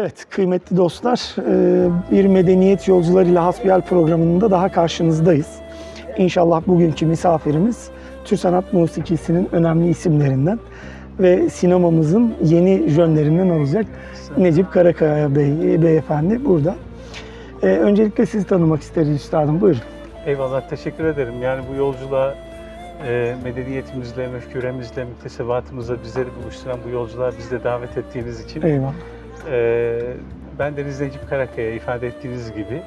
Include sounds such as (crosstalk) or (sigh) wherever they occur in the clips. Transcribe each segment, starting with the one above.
Evet kıymetli dostlar, e, bir medeniyet yolcularıyla hasbihal programında daha karşınızdayız. İnşallah bugünkü misafirimiz Türk Sanat Musikisi'nin önemli isimlerinden ve sinemamızın yeni jönlerinden olacak Necip Karakaya Bey, beyefendi burada. E, Öncelikle sizi tanımak isteriz üstadım, buyurun. Eyvallah, teşekkür ederim. Yani bu yolculuğa e, medeniyetimizle, mefküremizle, müktesebatımızla bizleri buluşturan bu yolculuğa bizi de davet ettiğiniz için Eyvallah. E, ben Deniz Necip Karakaya ifade ettiğiniz gibi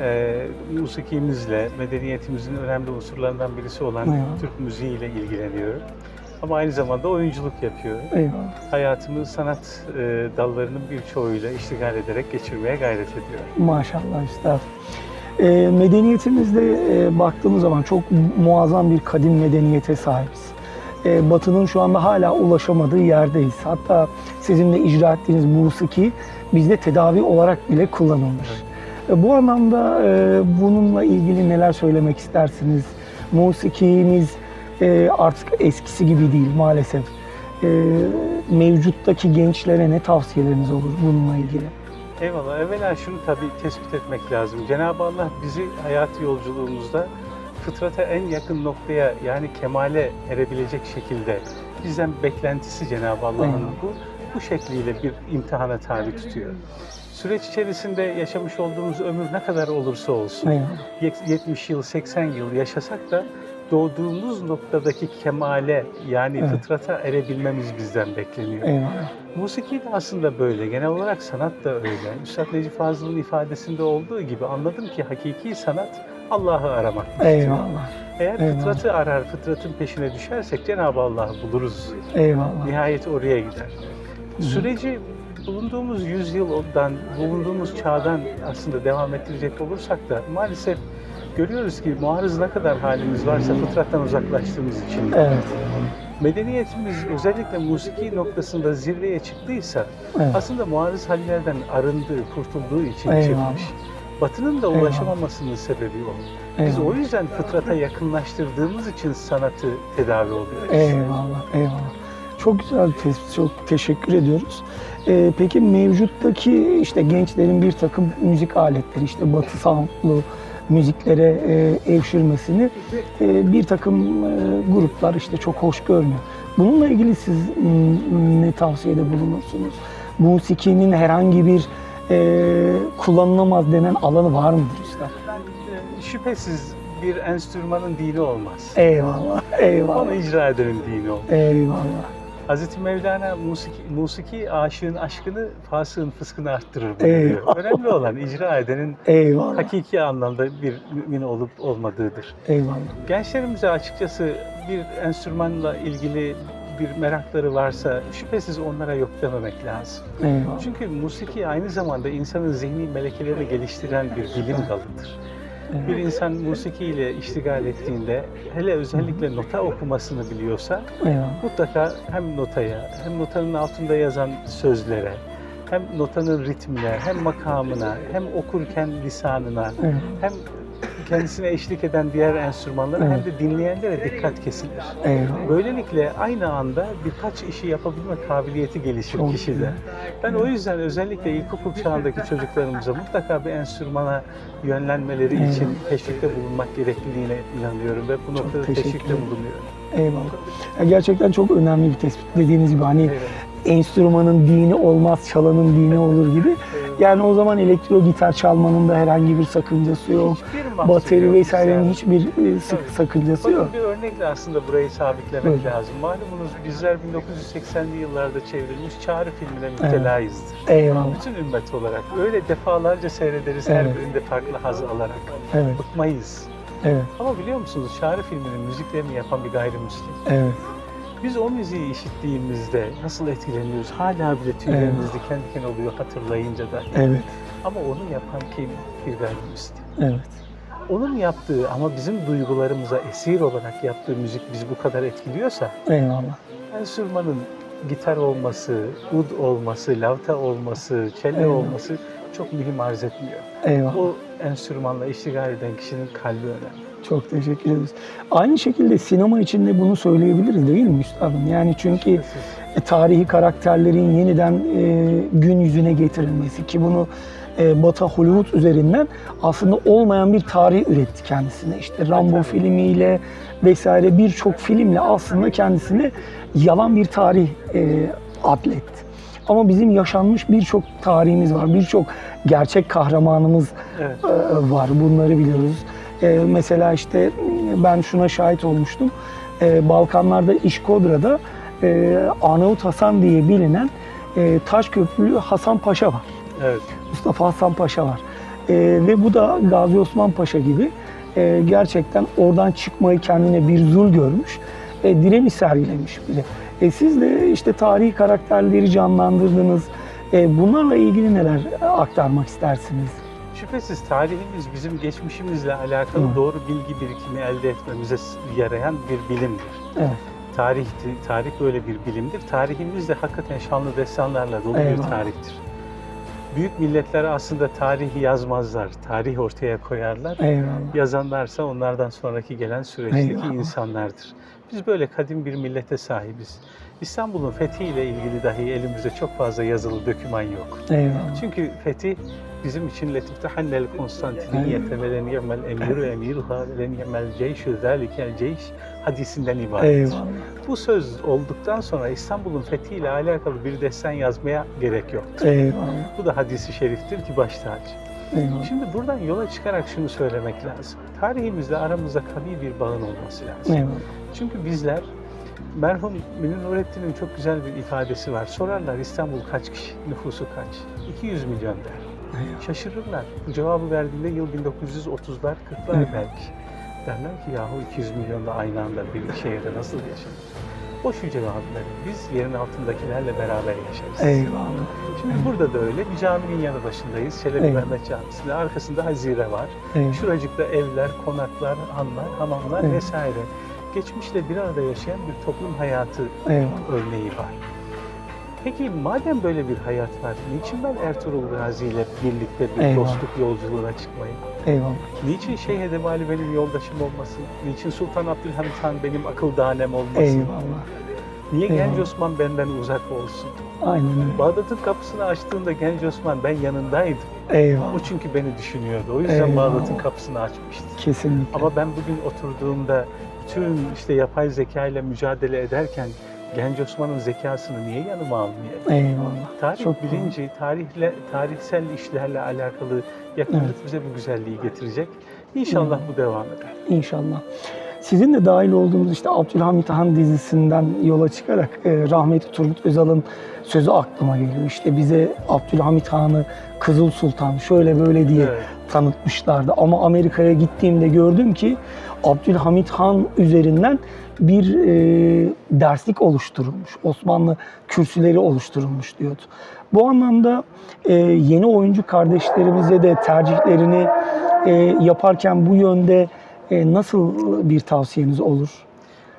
e, musikimizle, medeniyetimizin önemli unsurlarından birisi olan Eyvallah. Türk müziğiyle ilgileniyorum. Ama aynı zamanda oyunculuk yapıyorum. Eyvallah. Hayatımı sanat e, dallarının birçoğuyla iştigal ederek geçirmeye gayret ediyorum. Maşallah üstad. E, medeniyetimizde e, baktığımız zaman çok muazzam bir kadim medeniyete sahibiz. E, Batı'nın şu anda hala ulaşamadığı yerdeyiz. Hatta sizin de icra ettiğiniz musiki bizde tedavi olarak bile kullanılır. E, bu anlamda e, bununla ilgili neler söylemek istersiniz? Musikimiz e, artık eskisi gibi değil maalesef. Mevcuttaki gençlere ne tavsiyeleriniz olur bununla ilgili? Eyvallah. Evvela şunu tabii tespit etmek lazım. Cenab-ı Allah bizi hayat yolculuğumuzda fıtrata en yakın noktaya yani kemale erebilecek şekilde bizden beklentisi Cenab-ı Allah'ın bu bu şekliyle bir imtihana tabi tutuyor. Süreç içerisinde yaşamış olduğumuz ömür ne kadar olursa olsun, yet- 70 yıl, 80 yıl yaşasak da doğduğumuz noktadaki kemale yani Evet. fıtrata erebilmemiz bizden bekleniyor. Eyvallah. Musiki de aslında böyle. Genel olarak sanat da öyle. Üstad Necip Fazıl'ın ifadesinde olduğu gibi anladım ki hakiki sanat Allah'ı aramak. Eyvallah. Eğer Eyvallah. fıtratı arar, fıtratın peşine düşersek Cenab-ı Allah'ı buluruz. Eyvallah. Nihayet oraya gider. Süreci bulunduğumuz yüzyıldan, bulunduğumuz çağdan aslında devam ettirecek olursak da maalesef görüyoruz ki muarız ne kadar halimiz varsa fıtrattan uzaklaştığımız için Evet. medeniyetimiz özellikle musiki noktasında zirveye çıktıysa Evet. aslında muarız hallerden arındığı, kurtulduğu için Eyvallah. çıkmış. Batının da Eyvallah. ulaşamamasının sebebi o. Biz Eyvallah. o yüzden fıtrata yakınlaştırdığımız için sanatı tedavi oluyoruz. Eyvallah. Eyvallah. Çok güzel tespit. Çok teşekkür ediyoruz. Ee, peki mevcuttaki işte gençlerin bir takım müzik aletleri işte batı soundlu müziklere e, evşirmesini e, bir takım e, gruplar işte çok hoş görmüyor. Bununla ilgili siz ne tavsiyede bulunursunuz? Musikinin herhangi bir e, kullanılamaz denen alanı var mıdır usta? Ee, Şüphesiz bir enstrümanın dini olmaz. Eyvallah, eyvallah, Onu icra edenin dini olur. eyvallah. Hazreti Mevlana musiki, musiki aşığın aşkını, fasığın fıskını arttırır. Önemli olan icra edenin Eyvallah, hakiki anlamda bir mümin olup olmadığıdır. eyvallah. Gençlerimize açıkçası bir enstrümanla ilgili bir merakları varsa şüphesiz onlara yok dememek lazım. Eyvallah. Çünkü musiki aynı zamanda insanın zihni melekelerini geliştiren bir bilim dalıdır. Bir insan musikiyle iştigal ettiğinde hele özellikle nota okumasını biliyorsa Eyvallah. mutlaka hem notaya hem notanın altında yazan sözlere hem notanın ritmine hem makamına hem okurken lisanına Eyvallah. hem kendisine eşlik eden diğer enstrümanlara Evet. hem de dinleyenlere dikkat kesilir. Eyvallah. Böylelikle aynı anda birkaç işi yapabilme kabiliyeti gelişir Çok kişide. güzel. Ben o yüzden özellikle ilkokul çağındaki çocuklarımıza mutlaka bir enstrümana yönlenmeleri Evet. için teşvikte bulunmak gerekliliğine inanıyorum ve bu noktada teşvikte bulunuyorum. Eyvallah. Gerçekten çok önemli bir tespit. Dediğiniz gibi hani Evet. enstrümanın dini olmaz, çalanın dini olur gibi. Yani o zaman elektro gitar çalmanın da herhangi bir sakıncası yok. Bateri vesairenin Yani. hiçbir e, sık Tabii. sakıncası Bakın yok. bir örnekle aslında burayı sabitlemek Buyurun. lazım. Malumunuz bizler 1980'li yıllarda çevrilmiş Çağrı filmine müptelayızdır. Eyvallah. Bütün ümmet olarak öyle defalarca seyrederiz her Evet. birinde farklı haz alarak. Evet, Bıkmayız. evet, Ama biliyor musunuz Çağrı filminin müziklerini yapan bir gayrimüslim. evet. Biz o müziği işittiğimizde nasıl etkileniyoruz? Hala bile tüylerimiz diken diken oluyor hatırlayınca da. Evet, Ama onu yapan kim? Bir gayrimüslim. evet. Onun yaptığı ama bizim duygularımıza esir olarak yaptığı müzik bizi bu kadar etkiliyorsa Eyvallah. enstrümanın gitar olması, ud olması, lavta olması, Evet. olması çok mühim arz etmiyor. Eyvallah. O enstrümanla iştigal eden kişinin kalbi önemli. Çok teşekkür ederiz. Aynı şekilde sinema için de bunu söyleyebiliriz değil mi üstadım? Yani çünkü e, tarihi karakterlerin yeniden e, gün yüzüne getirilmesi ki bunu e, Batı Hollywood üzerinden aslında olmayan bir tarih üretti kendisine. İşte Rambo tabii. filmiyle vesaire birçok filmle aslında kendisine yalan bir tarih e, atletti. Ama bizim yaşanmış birçok tarihimiz var. Birçok gerçek kahramanımız Evet. e, var. Bunları biliyoruz. E, mesela işte ben şuna şahit olmuştum. E, Balkanlarda İşkodra'da e, Arnavut Hasan diye bilinen e, Taşköprülü Hasan Paşa var. Evet. Mustafa Hasan Paşa var. E, ve bu da Gazi Osman Paşa gibi e, gerçekten oradan çıkmayı kendine bir zul görmüş. E, direniş sergilemiş biri. E, siz de işte tarihi karakterleri canlandırdınız. E, bunlarla ilgili neler aktarmak istersiniz? Şüphesiz tarihimiz bizim geçmişimizle alakalı Hı. doğru bilgi birikimi elde etmemize yarayan bir bilimdir. Evet. Tarih, tarih böyle bir bilimdir. Tarihimiz de hakikaten şanlı destanlarla dolu bir Eyvallah. tarihtir. Büyük milletler aslında tarihi yazmazlar, tarih ortaya koyarlar. Eyvallah. Yazanlarsa onlardan sonraki gelen süreçteki Eyvallah. insanlardır. Biz böyle kadim bir millete sahibiz. İstanbul'un fethiyle ilgili dahi elimizde çok fazla yazılı döküman yok. Eyvallah. Çünkü fetih bizim için letifte hannel Konstantiniyete ve len yemel emiru emiruha ve len yemel ceyşü zâlikel ceyş hadisinden ibarettir. Eyvallah. Bu söz olduktan sonra İstanbul'un fethiyle alakalı bir destan yazmaya gerek yoktur. Eyvallah. Bu da hadisi şeriftir ki baş tacı. Eyvallah. Şimdi buradan yola çıkarak şunu söylemek lazım. Tarihimizle aramızda kavi bir bağın olması lazım. Eyvallah. Çünkü bizler merhum Münir Nurettin'in çok güzel bir ifadesi var. Sorarlar İstanbul kaç kişi, nüfusu kaç? 200 milyon der. Eyvallah. Şaşırırlar. Bu cevabı verdiğinde yıl 1930'lar, 40'lar Evet. belki. Derler ki yahu 200 milyonla aynı anda bir şehirde nasıl yaşanır? Cevabı verir. Biz yerin altındakilerle beraber yaşarız. Eyvallah. Şimdi burada da öyle. Bir caminin yanı başındayız. Çelebi Evet. Mehmet Camisi'nde. Arkasında hazire var. Eyvallah. Şuracıkta evler, konaklar, hanlar, hamamlar vesaire. Geçmişle bir arada yaşayan bir toplum hayatı Eyvallah. örneği var. Peki madem böyle bir hayat var, niçin ben Ertuğrul Gazi ile birlikte bir Eyvallah. dostluk yolculuğuna çıkmayayım? Eyvallah. Niçin Şeyh Edebali benim yoldaşım olmasın? Niçin Sultan Abdülhamit Han benim akıl danem olmasın? Eyvallah. Niye Genç Eyvallah. Osman benden uzak olsun? Aynen öyle. Bağdat'ın kapısını açtığında Genç Osman ben yanındaydım. Eyvallah. O çünkü beni düşünüyordu. O yüzden. Bağdat'ın kapısını açmıştı. Kesinlikle. Ama ben bugün oturduğumda bütün işte yapay zeka ile mücadele ederken Genç Osman'ın zekasını niye yanıma almayayım? Eyvallah. Tarih Çok bilinci, tarihle, tarihsel işlerle alakalı yakınlık Evet. bize bu güzelliği getirecek. İnşallah bu devam eder. İnşallah. Sizin de dahil olduğunuz işte Abdülhamit Han dizisinden yola çıkarak e, rahmetli Turgut Özal'ın sözü aklıma geliyor. İşte bize Abdülhamit Han'ı Kızıl Sultan şöyle böyle diye Evet. tanıtmışlardı. Ama Amerika'ya gittiğimde gördüm ki Abdülhamit Han üzerinden bir e, derslik oluşturulmuş. Osmanlı kürsüleri oluşturulmuş diyordu. Bu anlamda e, yeni oyuncu kardeşlerimize de tercihlerini e, yaparken bu yönde nasıl bir tavsiyeniz olur?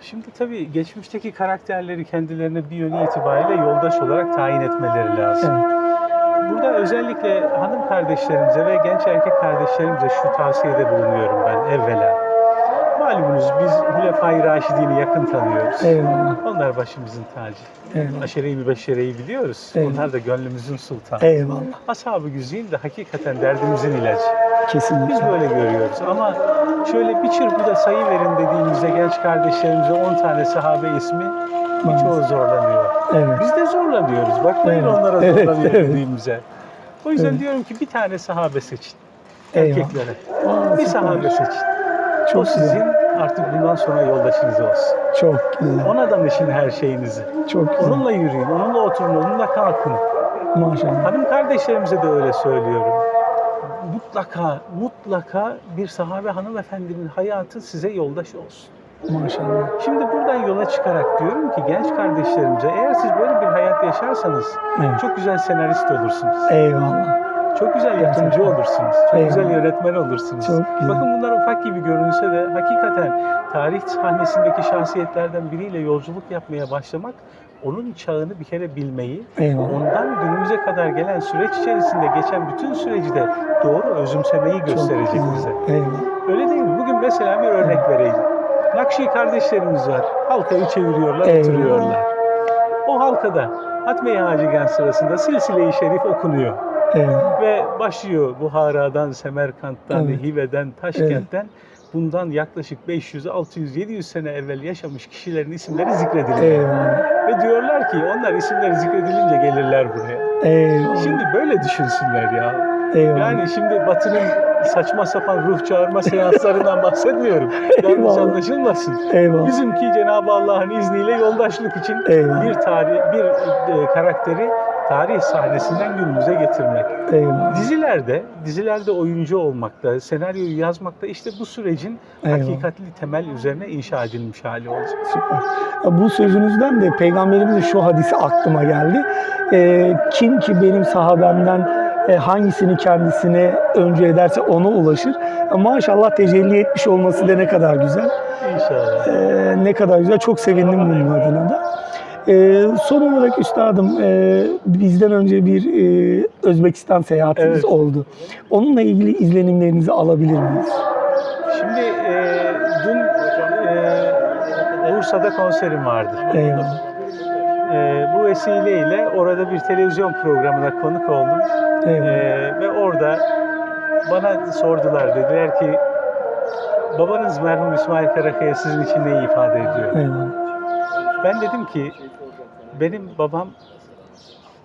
Şimdi tabii geçmişteki karakterleri kendilerine bir yönü itibariyle yoldaş olarak tayin etmeleri lazım. Evet. Burada özellikle hanım kardeşlerimize ve genç erkek kardeşlerimize şu tavsiyede bulunuyorum ben evvela. Malumunuz biz Hulefai Raşidin'i yakın tanıyoruz. Eyvallah. Onlar başımızın tacı. Eyvallah. Aşere-i Mübeşşere'yi biliyoruz. Evet. Onlar da gönlümüzün sultanı. Eyvallah. Ashab-ı Güzin de hakikaten derdimizin ilacı. Biz Kesinlikle. böyle görüyoruz ama şöyle bir çırpıda sayı verin dediğimizde genç kardeşlerimize 10 tane sahabe ismi birçoğu zorlanıyor. Evet. Biz de zorlanıyoruz. Bakmayın Evet, onlara evet, zorlanıyor evet. dediğimize. O yüzden Evet. diyorum ki bir tane sahabe seçin. Eyvallah. Erkeklere. Bir sahabe seçin. Çok o sizin artık bundan sonra yoldaşınız olsun. Çok güzel. Ona danışın her şeyinizi. Çok güzel. Onunla yürüyün, onunla oturun, onunla kalkın. Maşallah. Hanım kardeşlerimize de öyle söylüyorum. Mutlaka, mutlaka bir sahabe hanımefendinin hayatı size yoldaş olsun. Maşallah. Şimdi buradan yola çıkarak diyorum ki genç kardeşlerimize eğer siz böyle bir hayat yaşarsanız Evet. çok güzel senarist olursunuz. Eyvallah. Çok güzel Gerçekten. olursunuz. Çok Eyvallah. güzel yönetmen olursunuz. Çok güzel. Bakın bunlar ufak gibi görünse de hakikaten tarih sahnesindeki şahsiyetlerden biriyle yolculuk yapmaya başlamak onun çağını bir kere bilmeyi, Eyvallah. ondan günümüze kadar gelen süreç içerisinde geçen bütün süreci de doğru özümsemeyi gösterecek Çok bize. Eyvallah. Öyle değil mi? Bugün mesela bir örnek vereyim. Nakşi kardeşlerimiz var. Halkayı çeviriyorlar, Eyvallah. oturuyorlar. O halkada Hatme-i Hacigen sırasında Silsile-i Şerif okunuyor. Eyvallah. Ve başlıyor Buhara'dan, Semerkant'tan, Evet. Hive'den, Taşkent'ten bundan yaklaşık 500, 600, 700 sene evvel yaşamış kişilerin isimleri zikrediliyor. Eyvallah. Ve diyorlar ki onlar isimleri zikredilince gelirler buraya. Eyvallah. Şimdi böyle düşünsünler ya. Eyvallah. Yani şimdi Batı'nın saçma sapan ruh çağırma seanslarından bahsetmiyorum. (laughs) Yanlış anlaşılmasın. Eyvallah. Bizimki Cenab-ı Allah'ın izniyle yoldaşlık için Eyvallah. bir tarih, bir e, karakteri tarih sahnesinden günümüze getirmek. Eyvallah. Dizilerde, dizilerde oyuncu olmakta, senaryoyu yazmakta işte bu sürecin Eyvallah. hakikatli temel üzerine inşa edilmiş hali olacak. Süper. Bu sözünüzden de Peygamberimizin şu hadisi aklıma geldi. Ee, kim ki benim sahabemden e, hangisini kendisine önce ederse ona ulaşır. Maşallah tecelli etmiş olması da ne kadar güzel. İnşallah. Ee, ne kadar güzel. Çok sevindim bunun adına da. Ee, son olarak üstadım e, bizden önce bir e, Özbekistan seyahatiniz Evet. oldu. Onunla ilgili izlenimlerinizi alabilir miyiz? Şimdi e, dün e, Bursa'da konserim vardı. Eyvallah. E, bu vesileyle orada bir televizyon programına konuk oldum. Eyvallah. E, ve orada bana sordular. Dediler ki babanız merhum İsmail Karakaya sizin için neyi ifade ediyor? Eyvallah. Ben dedim ki benim babam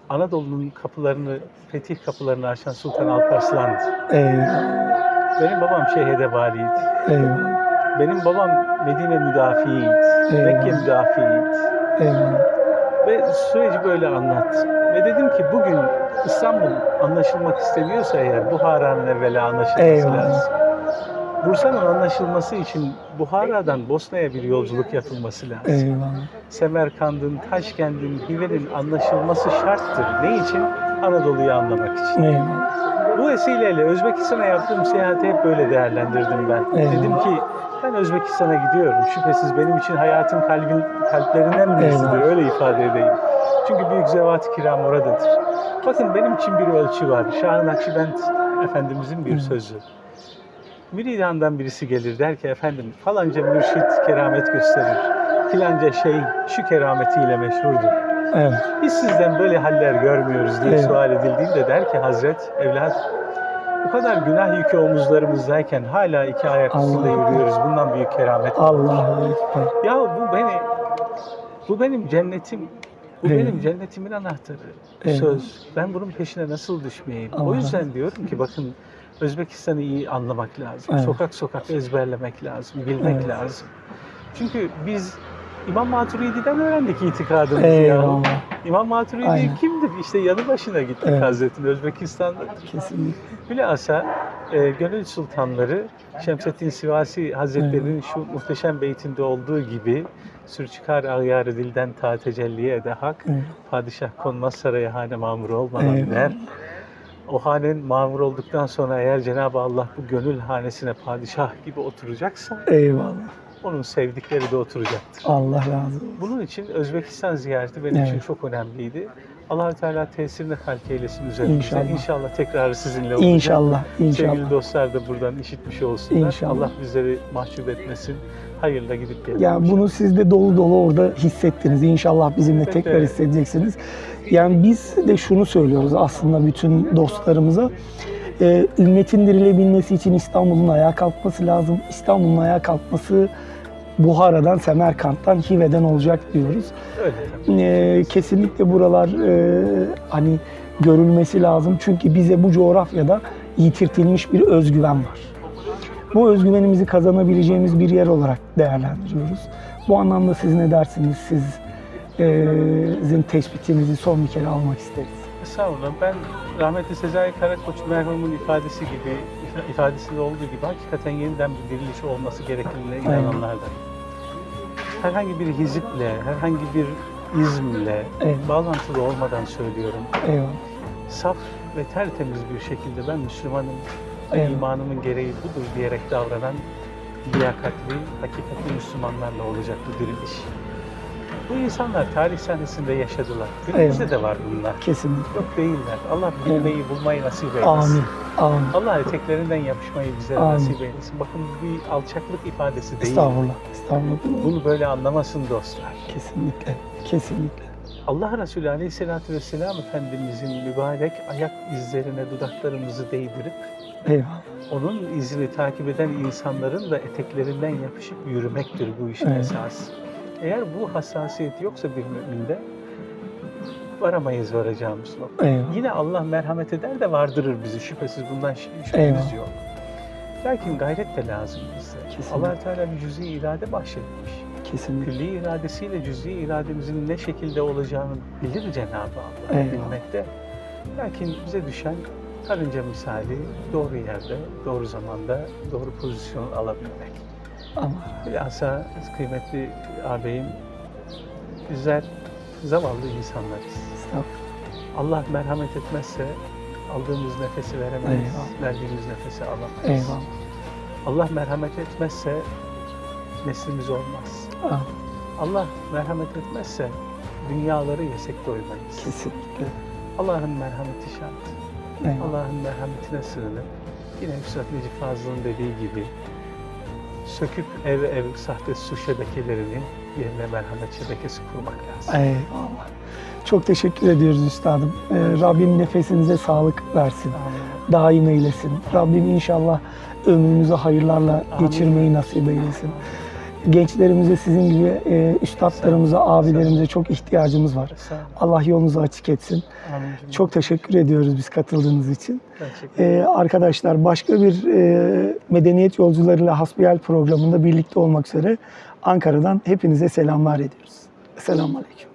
Anadolu'nun kapılarını, fetih kapılarını açan Sultan Alparslan'dı. Eyvallah. Benim babam Şehide Vali'ydi. Eyvallah. Benim babam Medine müdafiiydi. Eyvallah. Mekke müdafiiydi. Eyvallah. Ve süreci böyle anlattım. Ve dedim ki bugün İstanbul anlaşılmak isteniyorsa eğer Buhara'nın evvela anlaşılması Eyvallah. lazım. Bursa'nın anlaşılması için Buhara'dan Bosna'ya bir yolculuk yapılması lazım. Eyvallah. Semerkand'ın, Taşkent'in, Hive'nin anlaşılması şarttır. Ne için? Anadolu'yu anlamak için. Eyvallah. Bu vesileyle Özbekistan'a yaptığım seyahati hep böyle değerlendirdim ben. Eyvallah. Dedim ki ben Özbekistan'a gidiyorum. Şüphesiz benim için hayatın kalbin kalplerinden birisidir. Eyvallah. Öyle ifade edeyim. Çünkü büyük zevat-ı kiram oradadır. Bakın benim için bir ölçü var. Şah-ı Nakşibend Efendimizin bir sözü. Müridandan birisi gelir der ki efendim falanca mürşit keramet gösterir. Filanca şey şu kerametiyle meşhurdur. Evet. Biz sizden böyle haller görmüyoruz diye Evet. sual edildiğinde der ki Hazret, evlat bu kadar günah yükü omuzlarımızdayken hala iki ayak üstünde yürüyoruz. Bundan büyük keramet. var. Allahu Ekber. Ya bu beni, bu benim cennetim. Bu Evet. benim cennetimin anahtarı. Evet. Söz. Ben bunun peşine nasıl düşmeyeyim? Allah. O yüzden diyorum ki bakın Özbekistan'ı iyi anlamak lazım. Evet. Sokak sokak ezberlemek lazım, bilmek Evet. lazım. Çünkü biz İmam Maturidi'den öğrendik itikadımızı ya. Eyvallah. İmam Maturidi Aynen. kimdir? İşte yanı başına gittik Evet. Hazretleri Özbekistan'da. Kesinlikle. Bilhassa e, gönül sultanları Şemseddin Sivasi Hazretleri'nin şu muhteşem beytinde olduğu gibi Sürçükar ağyarı dilden ta tecelli ede hak, Evet. padişah konmaz saraya hane mamur olmadan Eyvallah. der. O hanenin mamur olduktan sonra eğer Cenab-ı Allah bu gönül hanesine padişah gibi oturacaksa Eyvallah. onun sevdikleri de oturacaktır. Allah razı olsun. Bunun için Özbekistan ziyareti benim Evet. için çok önemliydi. Allahü Teala tesirini halk eylesin üzerimize. İnşallah. İnşallah tekrarı sizinle olacak. İnşallah. İnşallah. Sevgili dostlar da buradan işitmiş olsunlar. İnşallah. Allah bizleri mahcup etmesin. Hayırla gidip gelin. Yani bunu siz de dolu dolu orada hissettiniz. İnşallah bizimle Evet, tekrar evet. hissedeceksiniz. Yani biz de şunu söylüyoruz aslında bütün dostlarımıza. Ee, ümmetin dirilebilmesi için İstanbul'un ayağa kalkması lazım. İstanbul'un ayağa kalkması Buhara'dan, Semerkant'tan, Hive'den olacak diyoruz. Öyle. Ee, kesinlikle buralar e, hani görülmesi lazım. Çünkü bize bu coğrafyada yitirtilmiş bir özgüven var. Bu özgüvenimizi kazanabileceğimiz bir yer olarak değerlendiriyoruz. Bu anlamda siz ne dersiniz? Siz e, sizin tespitinizi son bir kere almak isteriz. Estağfurullah. Ben rahmetli Sezai Karakoç merhumun ifadesi gibi, ifadesinde olduğu gibi hakikaten yeniden bir diriliş olması gerektiğine Aynen. Herhangi bir hiziple, herhangi bir izmle Evet. bağlantılı olmadan söylüyorum. Eyvallah. Saf ve tertemiz bir şekilde ben Müslümanım, Eyvallah. imanımın gereği budur diyerek davranan liyakatli, hakikatli Müslümanlarla olacak bu diriliş. Bu insanlar tarih sahnesinde yaşadılar. Günümüzde de var bunlar. Kesinlikle. Yok değiller. Allah bilmeyi, bulmayı nasip eylesin. Amin. Amin. Allah eteklerinden yapışmayı bize Amin. nasip eylesin. Bakın bir alçaklık ifadesi değil. Estağfurullah. Estağfurullah. Bunu böyle anlamasın dostlar. Kesinlikle. Kesinlikle. Allah Resulü Aleyhisselatü Vesselam Efendimizin mübarek ayak izlerine dudaklarımızı değdirip Eyvallah. onun izini takip eden insanların da eteklerinden yapışıp yürümektir bu işin Evet. esası. Eğer bu hassasiyet yoksa bir müminde varamayız varacağımız nokta. Eyvallah. Yine Allah merhamet eder de vardırır bizi şüphesiz bundan şü- şüphemiz Eyvallah. yok. Lakin gayret de lazım bize. Allah Teala bir cüz'i irade bahşetmiş. Kesinlikle. Külli iradesiyle cüz'i irademizin ne şekilde olacağını bilir Cenab-ı Allah Eyvallah. bilmekte. Lakin bize düşen karınca misali doğru yerde, doğru zamanda, doğru pozisyon alabilmek. Allah. Bilhassa kıymetli ağabeyim, bizler zavallı insanlarız. Allah merhamet etmezse aldığımız nefesi veremeyiz, Eyvallah. verdiğimiz nefesi alamayız. Eyvallah. Allah merhamet etmezse neslimiz olmaz. Amin. Allah merhamet etmezse dünyaları yesek doymayız. Kesinlikle. Allah'ın merhameti şart. Allah'ın merhametine sığınıp yine Üstad Necip Fazıl'ın dediği gibi söküp ev ev sahte su şebekelerini yerine merhamet şebekesi kurmak lazım. Eyvallah. Çok teşekkür ediyoruz üstadım. Ee, Rabbim nefesinize sağlık versin. Amin. Daim eylesin. Rabbim inşallah ömrünüzü hayırlarla Amin. geçirmeyi nasip eylesin. Gençlerimize sizin gibi e, üstadlarımıza, abilerimize çok ihtiyacımız var. Allah yolunuzu açık etsin. Çok teşekkür ediyoruz biz katıldığınız için. Ee, arkadaşlar başka bir e, Medeniyet Yolcularıyla Hasbihal programında birlikte olmak üzere Ankara'dan hepinize selamlar ediyoruz. Selamun Aleyküm.